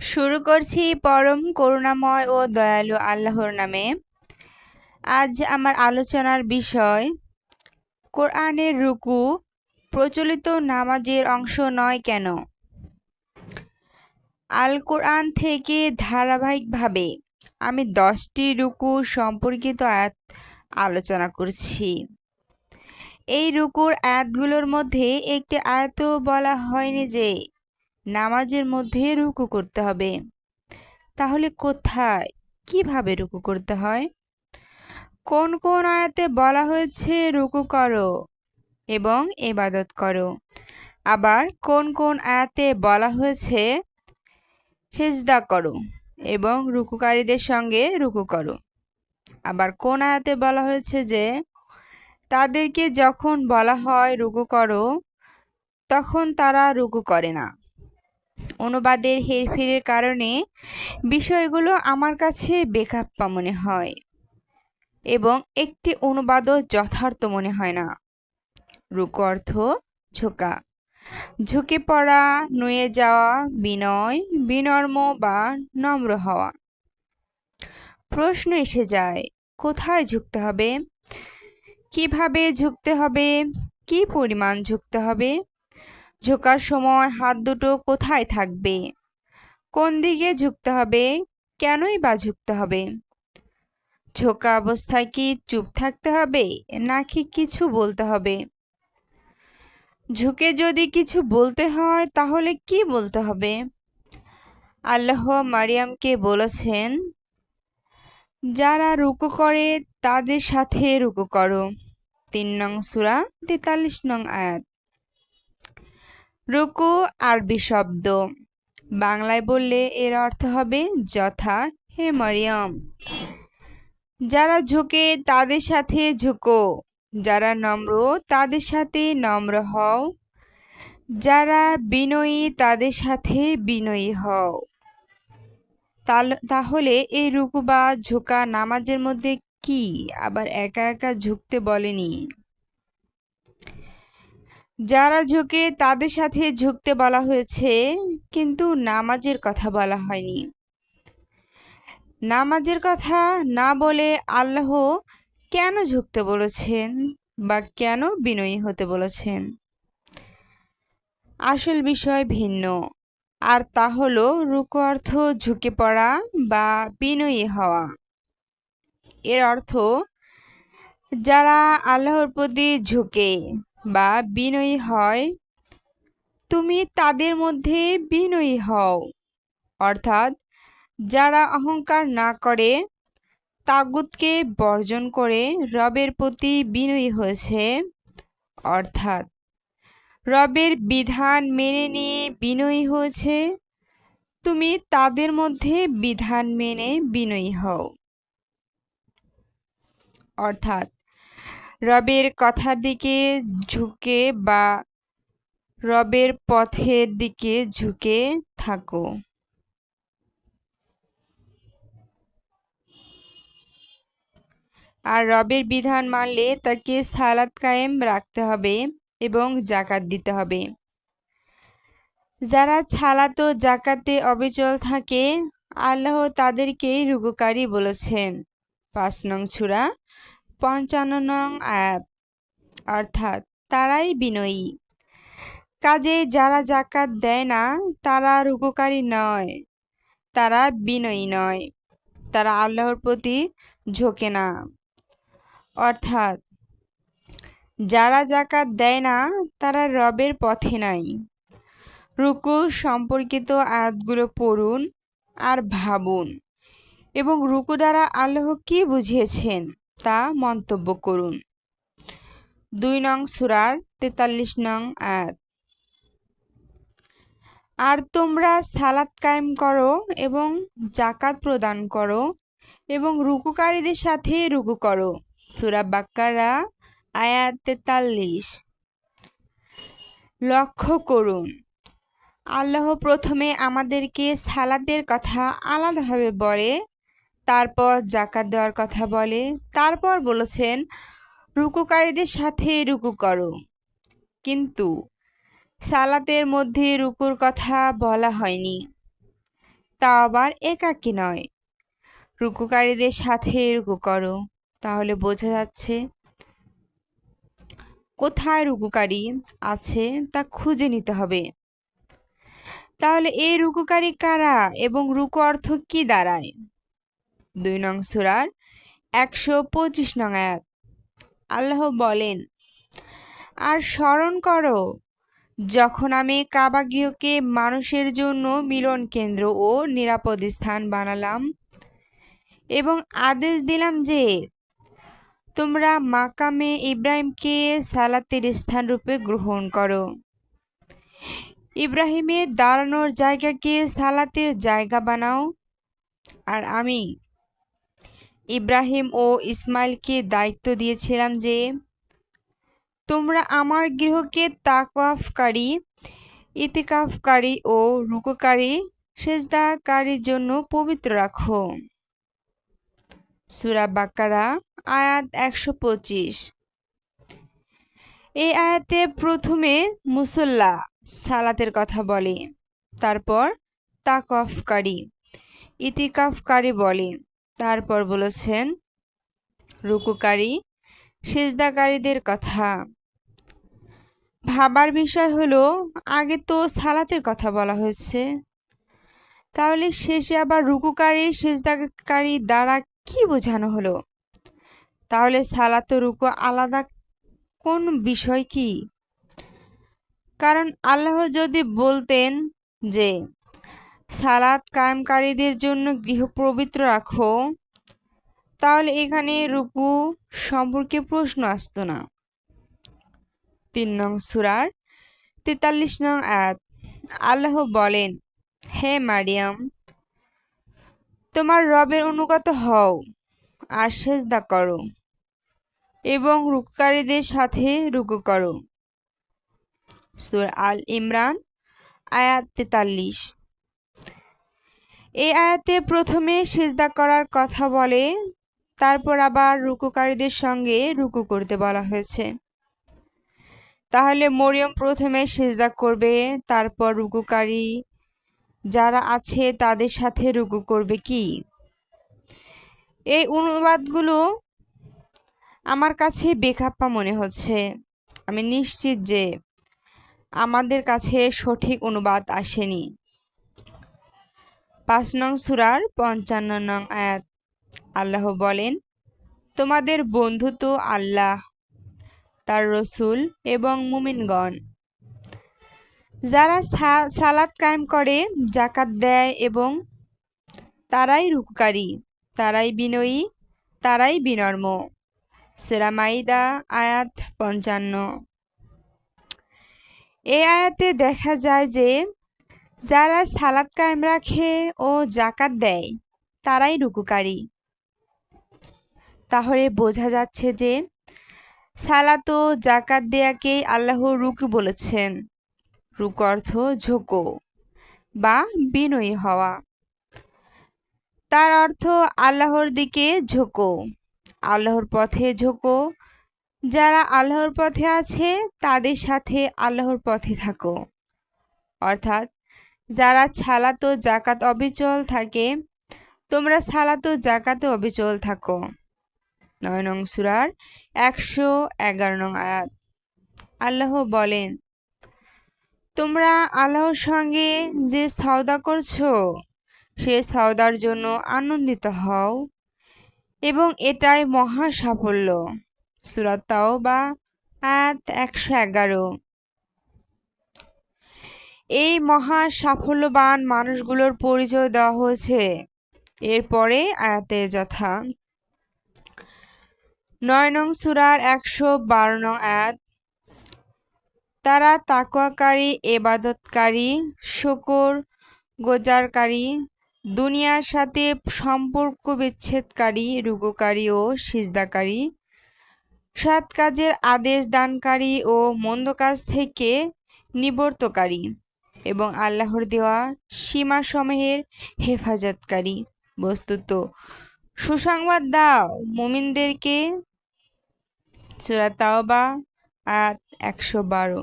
শুরু করছি পরম করুণাময় ও দয়ালু আল্লাহর নামে। আজ আমার আলোচনার বিষয়, কোরআনের রুকু, প্রচলিত নামাজের অংশ নয় কেন? আল কোরআন থেকে ধারাবাহিকভাবে আমি দশটি রুকু সম্পর্কিত আয়াত আলোচনা করছি। এই রুকুর আয়াতগুলোর মধ্যে একটি আয়াতও বলা হয়নি যে নামাজের মধ্যে রুকু করতে হবে। তাহলে কোথায়? কীভাবে রুকু করতে হয়? কোন কোন আয়াতে বলা হয়েছে, রুকু করো এবং এবাদত করো। আবার কোন কোন আয়াতে বলা হয়েছে, সেজদা করো এবং রুকুকারীদের সঙ্গে রুকু করো। আবার কোন আয়াতে বলা হয়েছে যে, তাদেরকে যখন বলা হয় রুকু করো, তখন তারা রুকু করে না। অনুবাদের হেরফেরের কারণে বিষয়গুলো আমার কাছে বেকাপ্পা মনে হয় এবং একটি অনুবাদও যথার্থ মনে হয় না। রুকু অর্থ ঝোঁকা। ঝুঁকে পড়া, নুয়ে যাওয়া, বিনয়, বিনর্ম বা নম্র হওয়া। প্রশ্ন এসে যায়, কোথায় ঝুঁকতে হবে? কীভাবে ঝুঁকতে হবে? কি পরিমাণ ঝুঁকতে হবে? ঝোঁকার সময় হাত দুটো কোথায় থাকবে? কোন দিকে ঝুঁকতে হবে? কেনই বা ঝুঁকতে হবে? ঝোঁকা অবস্থায় কি চুপ থাকতে হবে, নাকি কিছু বলতে হবে? ঝুঁকে যদি কিছু বলতে হয়, তাহলে কি বলতে হবে? আল্লাহ মারিয়ামকে বলেছেন, যারা রুকু করে, তাদের সাথে রুকু করো। তিন নং সুরা তেতাল্লিশ নং আয়াত। রুকু আরবি শব্দ। বাংলায় বললে এর অর্থ হবে যথা হে মরিয়ম। যারা ঝুঁকে তাদের সাথে ঝুঁকো, যারা নম্র তাদের সাথে নম্র হও, যারা বিনয়ী তাদের সাথে বিনয়ী হও। তাহলে এই রুকু বা ঝোঁকা নামাজের মধ্যে কি? আবার একা একা ঝুঁকতে বলেনি। যারা ঝুঁকে তাদের সাথে ঝুঁকতে বলা হয়েছে, কিন্তু নামাজের কথা বলা হয়নি। নামাজের কথা না বলে আল্লাহ কেন ঝুঁকতে বলেছেন বা কেন বিনয়ী হতে বলেছেন? আসল বিষয় ভিন্ন। আর তা হলো রুকু অর্থ ঝুঁকে পড়া বা বিনয়ী হওয়া। এর অর্থ, যারা আল্লাহর প্রতি ঝুঁকে বা বিনয়ী হয়, তুমি তাদের মধ্যে বিনয়ী হও। অর্থাৎ, যারা অহংকার না করে, তাগুতকে বর্জন করে রবের প্রতি বিনয়ী হয়েছে। অর্থাৎ, রবের বিধান মেনে নিয়ে বিনয়ী হয়েছে, তুমি তাদের মধ্যে বিধান মেনে বিনয়ী হও। অর্থাৎ রবের কথার দিকে ঝুঁকে বা রবের পথের দিকে ঝুঁকে থাকো। আর রবের বিধান মানলে তাকে সালাত কায়েম রাখতে হবে এবং জাকাত দিতে হবে। যারা ছালাত ও জাকাতে অবিচল থাকে, আল্লাহ তাদেরকেই রুকুকারী বলেছেন। পাঁচ নং ছুরা পঞ্চান্ন নং আয়াত অর্থাৎ তারাই বিনয়ী। কাজে যারা জাকাত দেয় না, তারা রুকুকারী নয়। তারা বিনয়ী নয়। তারা আল্লাহর প্রতি ঝোঁকে না। অর্থাৎ যারা জাকাত দেয় না, তারা রবের পথে নাই। রুকু সম্পর্কিত আয়াতগুলো পড়ুন আর ভাবুন। এবং রুকু দ্বারা আল্লাহ কি বুঝিয়েছেন? তা মন্তব্য করুন। দুই নং সুরার তেতাল্লিশ নং আয়াত। আর তোমরা সালাত কায়েম করো এবং জাকাত প্রদান করো এবং রুকুকারীদের সাথে রুকু করো। সুরা বাক্কারা, আয়াত তেতাল্লিশ। লক্ষ্য করুন, আল্লাহ প্রথমে আমাদেরকে সালাদের কথা আলাদাভাবে বলে তারপর জাকাত দেওয়ার কথা বলে। তারপর বলেছেন, রুকুকারীদের সাথে রুকু করো। কিন্তু সালাতের মধ্যে রুকুর কথা বলা হয়নি। তা আবার একাকী নয়। রুকুকারীদের সাথে রুকু করো। তাহলে বোঝা যাচ্ছে কোথায় রুকুকারী আছে তা খুঁজে নিতে হবে। তাহলে এই রুকুকারী কারা এবং রুকু অর্থ কি দাঁড়ায়? দুই নং সুরার একশো পঁচিশ নং আয়াত। আল্লাহ বলেন, আর স্মরণ করো, যখন আমি কাবা গৃহকে মানুষের জন্য মিলন কেন্দ্র ও নিরাপদ স্থান বানালাম এবং আদেশ দিলাম যে, তোমরা মাকামে ইব্রাহিমকে সালাতের স্থান রূপে গ্রহণ করো। ইব্রাহিমের দাঁড়ানোর জায়গাকে সালাতের জায়গা বানাও। আর আমি ইব্রাহিম ও ইসমাইলকে দায়িত্ব দিয়েছিলাম যে, তোমরা আমার গৃহকে তাকওয়াফকারী, ইতিকাফকারী ও রুকুকারী সেজদাকারীর জন্য পবিত্র রাখো। সুরা বাকারা, আয়াত একশো পঁচিশ। এই আয়াতে প্রথমে মুসল্লা সালাতের কথা বলে, তারপর তাকফকারী ইতিকাফকারী বলে। তারপর বলেছেন, রুকুকারী, সেজদাকারীদের কথা। ভাবার বিষয় হলো, আগে তো সালাতের কথা বলা হয়েছে। তাহলে শেষে আবার রুকুকারী, সেজদাকারী দ্বারা কি বোঝানো হলো? তাহলে সালাত রুকু আলাদা কোন বিষয় কি? কারণ আল্লাহ যদি বলতেন যে সালাত কায়েমকারীদের জন্য গৃহ পবিত্র রাখো। তাহলে এখানে রুকু সম্পর্কে প্রশ্ন আসতো না। তিন নং সুরার তেতাল্লিশ নং আয়াত, আল্লাহ বলেন, হে মারিয়াম, তোমার রবের অনুগত হও আর সেজদা করো এবং রুকুকারীদের সাথে রুকু করো। সুর আল ইমরান, আয়াত তেতাল্লিশ। এই আয়াতে প্রথমে সেজদা করার কথা বলে, তারপর আবার রুকুকারীদের সঙ্গে রুকু করতে বলা হয়েছে। তাহলে মরিয়ম প্রথমে সেজদা করবে, তারপর রুকুকারী যারা আছে তাদের সাথে রুকু করবে কি? এই অনুবাদগুলো আমার কাছে বেখাপ্পা মনে হচ্ছে। আমি নিশ্চিত যে আমাদের কাছে সঠিক অনুবাদ আসেনি। পাঁচ নং সুরার পঞ্চান্ন নং আয়াত। আল্লাহ বলেন, তোমাদের বন্ধু তো আল্লাহ, তার রসুল এবং মুমিনগণ। যারা সালাদ কায়েম করে জাকাত দেয় এবং তারাই রুকুকারী তারাই বিনয়ী, তারাই বিনর্ম। সেরামাইদা আয়াত পঞ্চান্ন। এই আয়াতে দেখা যায় যে যারা সালাদ কায়েম রাখে ও জাকাত দেয়, তারাই রুকুকারী। তাহলে বোঝা যাচ্ছে যে সালাত ও জাকাত দেয়াকেই আল্লাহ রুকু বলেছেন। রুক অর্থ ঝোঁকো বা বিনয়ী হওয়া। তার অর্থ আল্লাহর দিকে ঝোঁকো, আল্লাহর পথে ঝোঁকো। যারা আল্লাহর পথে আছে, তাদের সাথে আল্লাহর পথে থাকো। অর্থাৎ যারা ছালাত জাকাত অবিচল থাকে, তোমরা সালাত জাকাতে অবিচল থাকো। নয় নং সুরার একশো এগারো নং আয়াত। আল্লাহ বলেন, তোমরা আল্লাহর সঙ্গে যে সওদা করছ, সে সওদার জন্য আনন্দিত হও এবং এটাই মহা সাফল্য। সুরাতাও বা আয়াত একশো এগারো। এই মহা সাফল্যবান মানুষগুলোর পরিচয় দেওয়া হয়েছে। এরপরে আয়াতে যথা। নয় নং সুরার একশো বারো নং আয়াত, তারা তাকুয়াকারী এবাদতকারী শকর গোজারকারী, দুনিয়ার সাথে সম্পর্ক বিচ্ছেদকারী, রুগুকারী ও সিজদাকারী, সৎ কাজের আদেশ দানকারী ও মন্দ কাজ থেকে নিবর্তকারী। এবং আল্লাহর দেওয়া সীমাসমূহের হেফাজতকারী। বস্তুত, সুসংবাদ দাও মুমিনদেরকে। সুরা তাওবা, আয়াত একশো বারো।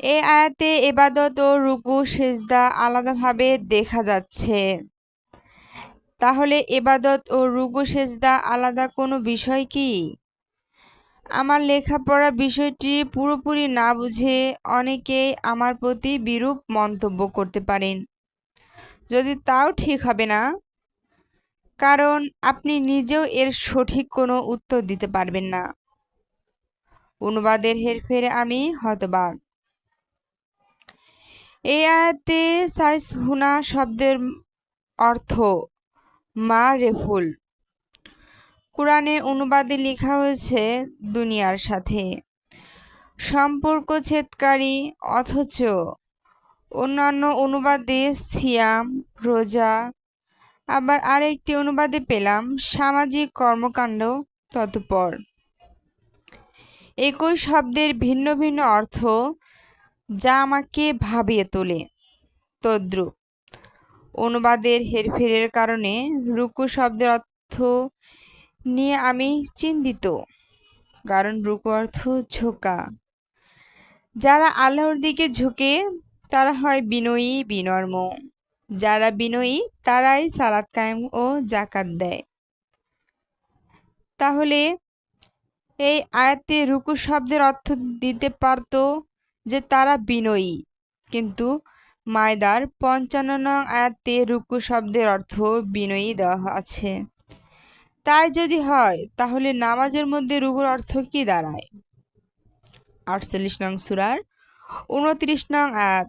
এই আয়াতে এবাদত ও রুকু, সেজদা আলাদাভাবে দেখা যাচ্ছে। তাহলে এবাদত ও রুকু, সেজদা আলাদা কোনো বিষয় কি? আমার লেখাপড়া বিষয়টি পুরোপুরি না বুঝে অনেকেই আমার প্রতি বিরূপ মন্তব্য করতে পারেন। যদি তাও ঠিক হবে না, কারণ আপনি নিজেও এর সঠিক কোনো উত্তর দিতে পারবেন না। অনুবাদের হেরফেরে আমি হতবাক। এই আয়াতে সাইস হুনা শব্দের অর্থ মা রেফুল কোরআনে অনুবাদে লেখা হয়েছে দুনিয়ার সাথে। সম্পর্ক ছেদকারী অথচ অন্যান্য অনুবাদে সিয়াম, রোজা, আবার আরেকটি অনুবাদে পেলাম, সামাজিক কর্মকাণ্ড তৎপর একই শব্দের ভিন্ন ভিন্ন অর্থ যা আমাকে ভাবিয়ে তোলে, তদ্রুপ। অনুবাদের হেরফেরের কারণে রুকু শব্দের অর্থ নিয়ে আমি চিন্তিত। কারণ রুকু অর্থ ঝোঁকা। যারা আল্লাহর দিকে ঝুঁকে, তারা হয় বিনয়ী, বিনর্ম। যারা বিনয়ী, তারাই সালাত কায়েম ও জাকাত দেয়। তাহলে এই আয়াতে রুকু শব্দের অর্থ দিতে পারত যে তারা বিনয়ী। কিন্তু মায়দার পঞ্চান্ন নং আয়াতে রুকু শব্দের অর্থ বিনয়ী দেওয়া আছে। তাই যদি হয়, তাহলে নামাজের মধ্যে রুকুর অর্থ কি দাঁড়ায়? আটচল্লিশ নং সুরার উনত্রিশ নং আয়াত।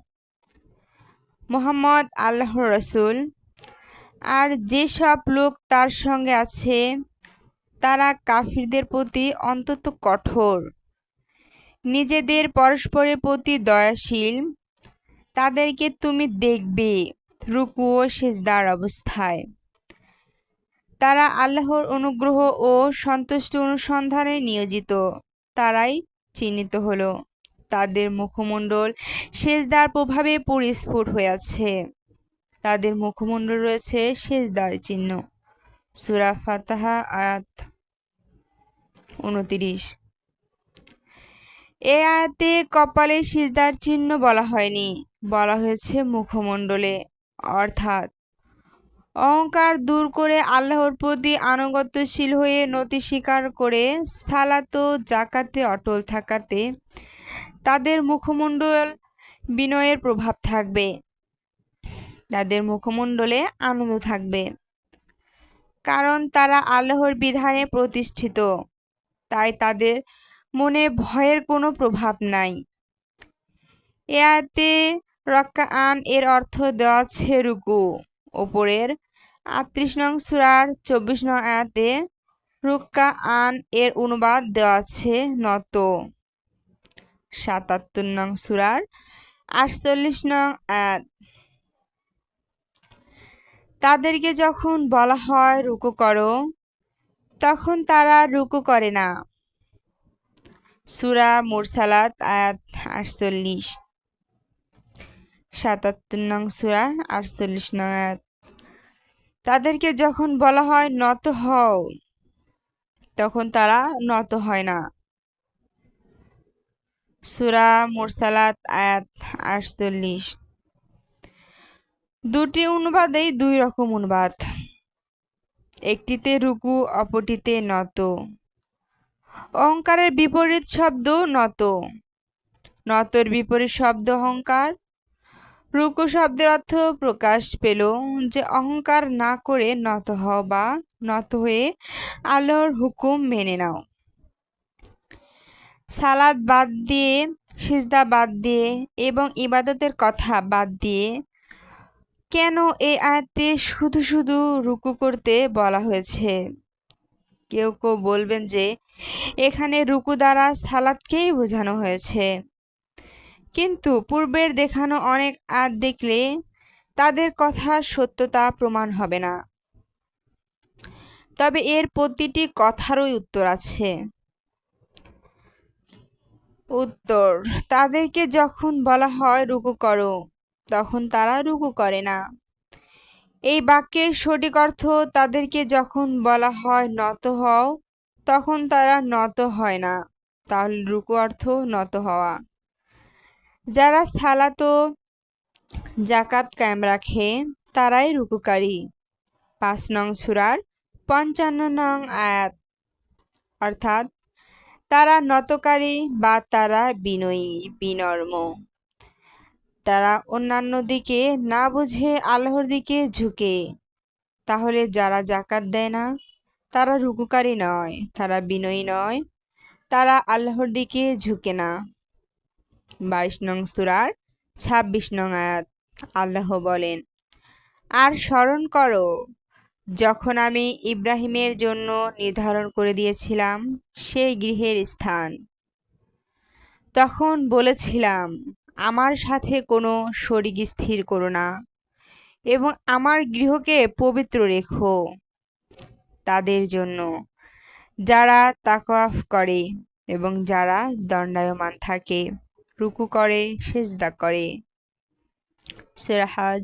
মোহাম্মদ আল্লাহ রসুল, আর যেসব লোক তার সঙ্গে আছে, তারা কাফিরদের প্রতি অন্তত কঠোর, নিজেদের পরস্পরের প্রতি দয়াশীল, তাদেরকে তুমি দেখবে রুকু ও সেজদার অবস্থায়। তারা আল্লাহর অনুগ্রহ ও সন্তুষ্টি অনুসন্ধানে নিয়োজিত। তারাই চিহ্নিত হলো। তাদের মুখমণ্ডল সেজদার প্রভাবে পরিস্ফুট হয়ে আছে। তাদের মুখমণ্ডল রয়েছে সেজদার চিহ্ন। সুরা ফাতাহা, আয়াত উনতিরিশ। এ আয়াতে কপালে সিজদার চিহ্ন বলা হয়নি, বলা হয়েছে মুখমণ্ডলে, অর্থাৎ অহংকার দূর করে আল্লাহর প্রতি আনুগত্যশীল হয়ে নতি স্বীকার করে সালাত জাকাতে অটল থাকাতে তাদের মুখমণ্ডল বিনয়ের প্রভাব থাকবে। তাদের মুখমণ্ডলে আনন্দ থাকবে। কারণ তারা আল্লাহর বিধানে প্রতিষ্ঠিত। তাই তাদের মনে ভয়ের কোনো প্রভাব নাই। এতে রক্কা আন এর অর্থ দেওয়া আছে রুকু ওপরের আটত্রিশ নং সুরার চব্বিশ নং আয়াতে রুক্কা আন এর অনুবাদ দেওয়া আছে নত। সাতাত্তর নং সুরার আটচল্লিশ নং আয়াত। তাদেরকে যখন বলা হয়, রুকু করো, তখন তারা রুকু করে না। সুরা মুরসালাত আয়াত আটচল্লিশ। সাতাত্তর নং সুরা আটচল্লিশ নং আয়াত। তাদেরকে যখন বলা হয় নত হও, তখন তারা নত হয় না। সুরা মুরসালাত আয়াত আটচল্লিশ। দুটি অনুবাদেই দুই রকম অনুবাদ। একটিতে রুকু, অপরটিতে নত। অহংকারের বিপরীত শব্দ নত। নতর বিপরীত শব্দ অহংকার রুকু শব্দের অর্থ প্রকাশ পেল যে অহংকার না করে নত হও বা নত হয়ে আল্লাহর হুকুম মেনে নাও। সালাদ বাদ দিয়ে, সিজদা বাদ দিয়ে এবং ইবাদতের কথা বাদ দিয়ে কেন এই আয়াতে শুধু শুধু রুকু করতে বলা হয়েছে? কেউ কেউ বলবেন যে এখানে রুকু দ্বারা সালাদকেই বোঝানো হয়েছে। কিন্তু পূর্বের দেখানো অনেক আয়াত দেখলে তাদের কথা সত্যতা প্রমাণ হবে না। তবে এর প্রতিটি কথারই উত্তর আছে। উত্তর, তাদেরকে যখন বলা হয়, রুকু করো, তখন তারা রুকু করে না। এই বাক্যের সঠিক অর্থ, তাদেরকে যখন বলা হয়, নত হও, তখন তারা নত হয় না। তাহলে রুকু অর্থ নত হওয়া। যারা সালাত ও জাকাত কায়েম রাখে, তারাই রুকুকারী। পাঁচ নং সুরার পঞ্চান্ন নং আয়াত। অর্থাৎ, তারা নতকারী বা তারা বিনয়ী, বিনর্ম। তারা অন্যান্য দিকে না বুঝে আল্লাহর দিকে ঝুঁকে। তাহলে যারা জাকাত দেয় না, তারা রুকুকারী নয়, তারা বিনয়ী নয়, তারা আল্লাহর দিকে ঝুঁকে না। বাইশ নং সুরার ছাব্বিশ নং আয়াত। আল্লাহ বলেন, আর স্মরণ করো, যখন আমি ইব্রাহিমের জন্য নির্ধারণ করে দিয়েছিলাম সেই গৃহের স্থান। তখন বলেছিলাম, আমার সাথে কোনো শরিক স্থির করো না এবং আমার গৃহকে পবিত্র রেখো তাদের জন্য, যারা তাকওয়াফ করে এবং যারা দণ্ডায়মান থাকে। রুকু করে, সেজদা করে। সেরাহাজ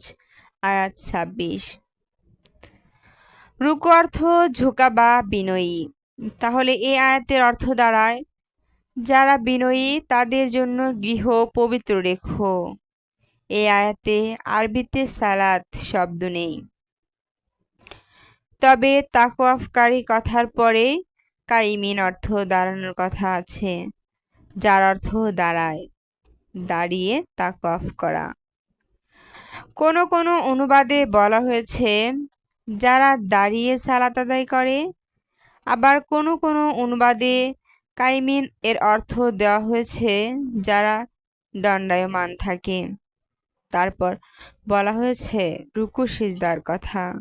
আয়াত ছাব্বিশ। রুকু অর্থ ঝোঁকা বা বিনয়ী। তাহলে এই আয়াতের অর্থ দাঁড়ায়, যারা বিনয়ী, তাদের জন্য গৃহ পবিত্র রেখো। এই আয়াতে আরবিতে সালাত শব্দ নেই। তবে তাকওয়াফকারী কথার পরে কাইমিন অর্থ দাঁড়ানোর কথা আছে, যার অর্থ দাঁড়ায়। দাঁড়িয়ে তাকওয়াফ করা। কোনো কোনো অনুবাদে বলা হয়েছে, যারা দাঁড়িয়ে সালাত আদায় করে, আবার কোনো কোনো অনুবাদে কাইমিন এর অর্থ দেওয়া হয়েছে, যারা দণ্ডায়মান থাকে। তারপর বলা হয়েছে, রুকু সিজদার কথা।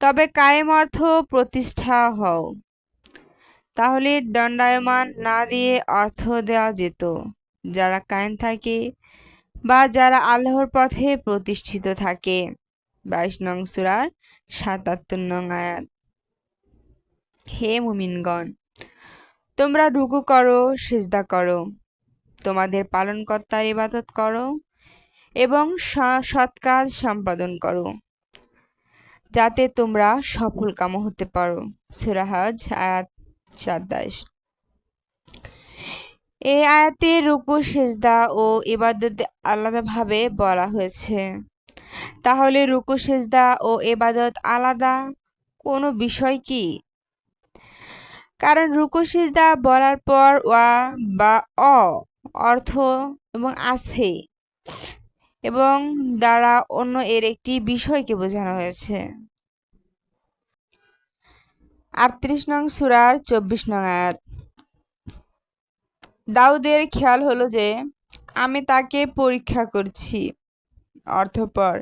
তবে কায়েম অর্থ প্রতিষ্ঠা হও। তাহলে দণ্ডায়মান না দিয়ে অর্থ দেওয়া যেত। যারা কায়েম থাকে বা যারা আল্লাহর পথে প্রতিষ্ঠিত থাকে। বাইশ নং সুরার সাতাত্তর নং আয়াত। হে মুমিনগণ, তোমরা রুকু করো, সিজদা করো। তোমাদের পালনকর্তার ইবাদত করো এবং সৎ কাজ সম্পাদন করো, যাতে তোমরা সফল কাম হতে পারো। সুরাহাজ আয়াত সাতাশ এই আয়াতে রুকু, সেজদা ও ইবাদত আলাদাভাবে বলা হয়েছে। তাহলে রুকু, সেজদা ও এবাদত আলাদা কোনো বিষয় কি? কারণ রুকু, সিজদা বলার পর ওয়া বা অ অর্থ এবং আছে এবং দ্বারা অন্য এর একটি বিষয়কে বোঝানো হয়েছে। আটত্রিশ নং সুরার চব্বিশ নং আয়াত। দাউদের খেয়াল হলো যে, আমি তাকে পরীক্ষা করছি। অর্থপর,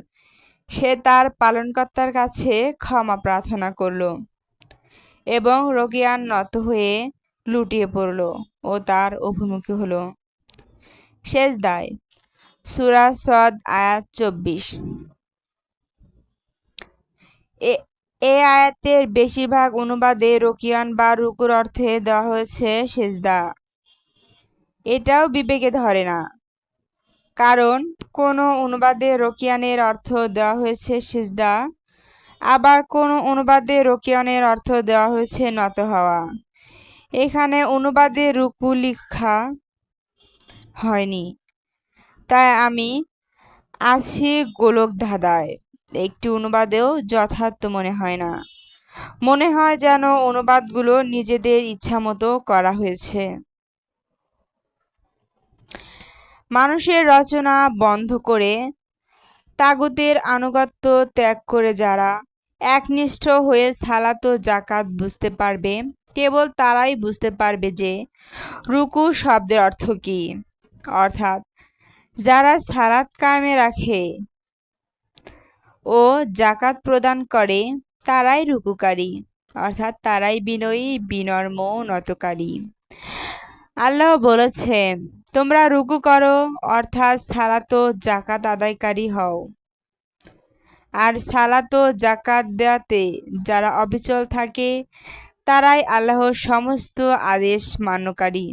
সে তার পালনকর্তার কাছে ক্ষমা প্রার্থনা করল এবং রোগিয়ান নত হয়ে লুটিয়ে পড়ল ও তার অভিমুখী হল। শেষ দায়, সুরা সদ আয়াত চব্বিশ। এ আয়াতের বেশিরভাগ অনুবাদে রোকিয়ান বা রুকুর অর্থে দেওয়া হয়েছে সেজদা। এটাও বিবেকে ধরে না। কারণ কোনো অনুবাদে রকিয়ানের অর্থ দেওয়া হয়েছে সিজদা, আবার কোনো অনুবাদে রকিয়ানের অর্থ দেওয়া হয়েছে নত হওয়া। এখানে অনুবাদে রুকু লিখা হয়নি। তাই আমি আছি গোলক ধাঁধায়। একটি অনুবাদেও যথার্থ মনে হয় না। মনে হয় যেন অনুবাদগুলো নিজেদের ইচ্ছামতো করা হয়েছে। মানুষের রচনা বন্ধ করে তাগুতের আনুগত্য ত্যাগ করে যারা একনিষ্ঠ হয়ে সালাত জাকাত বুঝতে পারবে, কেবল তারাই বুঝতে পারবে যে রুকু শব্দের অর্থ কি। অর্থাৎ, যারা সালাত কায়েমে রাখে ও জাকাত প্রদান করে, তারাই রুকুকারী। অর্থাৎ, তারাই বিনয়ী, বিনর্ম নতকারী আল্লাহ বলেছেন তোমরা রুকু করো, অর্থাৎ সালাত জাকাত আদায়কারী হও। আর সালাত জাকাত দেওয়াতে যারা অবিচল থাকে, তারাই আল্লাহর সমস্ত আদেশ মান্যকারী।